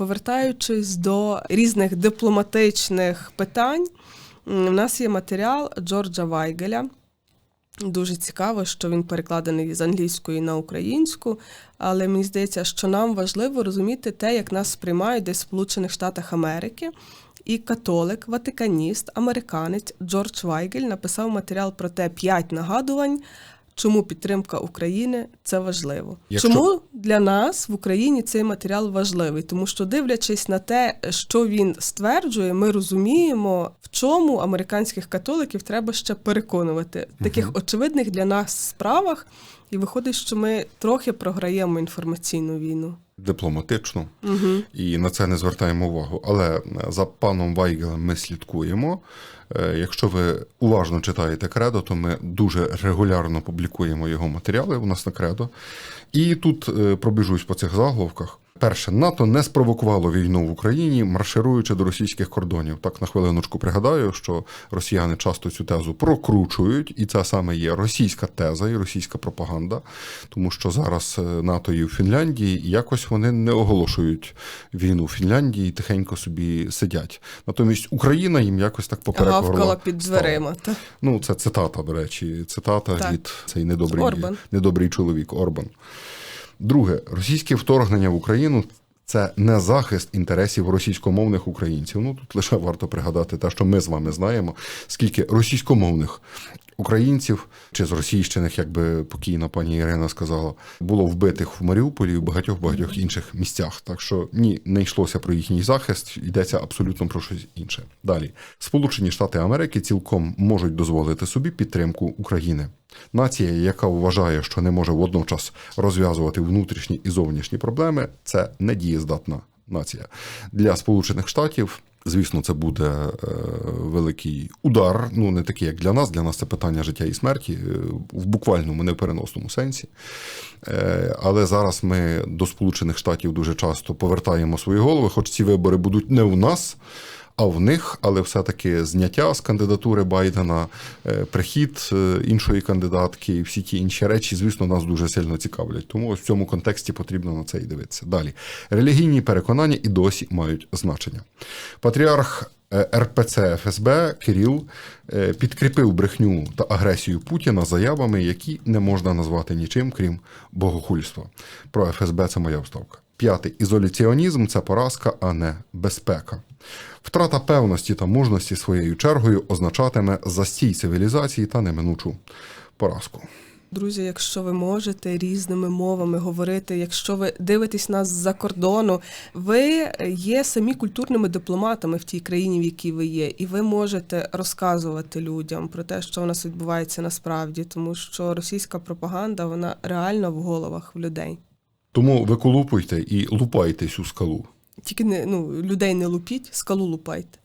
Повертаючись до різних дипломатичних питань, у нас є матеріал Джорджа Вайгеля. Дуже цікаво, що він перекладений з англійської на українську, але мені здається, що нам важливо розуміти те, як нас сприймають десь в Сполучених Штатах Америки. І католик, ватиканіст, американець Джордж Вайгель написав матеріал про те п'ять нагадувань, чому підтримка України це важливо. Якщо- Чому для нас в Україні цей матеріал важливий? Тому що, дивлячись на те, що він стверджує, ми розуміємо, в чому американських католиків треба ще переконувати в таких очевидних для нас справах. І виходить, що ми трохи програємо інформаційну війну. Дипломатично, Угу. і на це не звертаємо увагу. Але е, за паном Вайгелем ми слідкуємо. Е, Якщо ви уважно читаєте кредо, то ми дуже регулярно публікуємо його матеріали у нас на кредо. І тут е, пробіжусь по цих заголовках. Перше, НАТО не спровокувало війну в Україні, маршируючи до російських кордонів. Так на хвилиночку пригадаю, що росіяни часто цю тезу прокручують, і це саме є російська теза і російська пропаганда, тому що зараз е, НАТО є в Фінляндії, і якось вони не оголошують війну в Фінляндії, і тихенько собі сидять. Натомість Україна їм якось так поперек Гавкала під дверима. Та. Ну, це цитата, до речі, цитата Так. від цей недобрий, недобрий чоловік Орбан. Друге, російське вторгнення в Україну це не захист інтересів російськомовних українців. Ну тут лише варто пригадати те, що ми з вами знаємо, скільки російськомовних українців чи з російщиних, як би покійна пані Ірина сказала, було вбитих в Маріуполі і в багатьох багатьох інших місцях. Так що ні, не йшлося про їхній захист, йдеться абсолютно про щось інше. Далі, Сполучені Штати Америки цілком можуть дозволити собі підтримку України. Нація, яка вважає, що не може водночас розв'язувати внутрішні і зовнішні проблеми, це недієздатна нація. Для Сполучених Штатів, звісно, це буде е, великий удар. Ну не такий, як для нас. Для нас це питання життя і смерті е, в буквальному, не переносному сенсі. Е, але зараз ми до Сполучених Штатів дуже часто повертаємо свої голови, хоч ці вибори будуть не у нас. А в них, але все-таки зняття з кандидатури Байдена, е, прихід е, іншої кандидатки і всі ті інші речі, звісно, нас дуже сильно цікавлять. Тому в цьому контексті потрібно на це і дивитися. Далі релігійні переконання і досі мають значення. Патріарх е, РПЦ ФСБ Кирил підкріпив брехню та агресію Путіна заявами, які не можна назвати нічим, крім богохульства. Про ФСБ це моя вставка. П'ятий ізоляціонізм це поразка, а не безпека. Втрата певності та мужності своєю чергою означатиме застій цивілізації та неминучу поразку. Друзі, якщо ви можете різними мовами говорити, якщо ви дивитесь нас з-за кордону, ви є самі культурними дипломатами в тій країні, в якій ви є, і ви можете розказувати людям про те, що у нас відбувається насправді, тому що російська пропаганда вона реально в головах в людей. Тому виколупуйте і лупайте цю скалу. Тільки не ну людей не лупіть, скалу лупайте.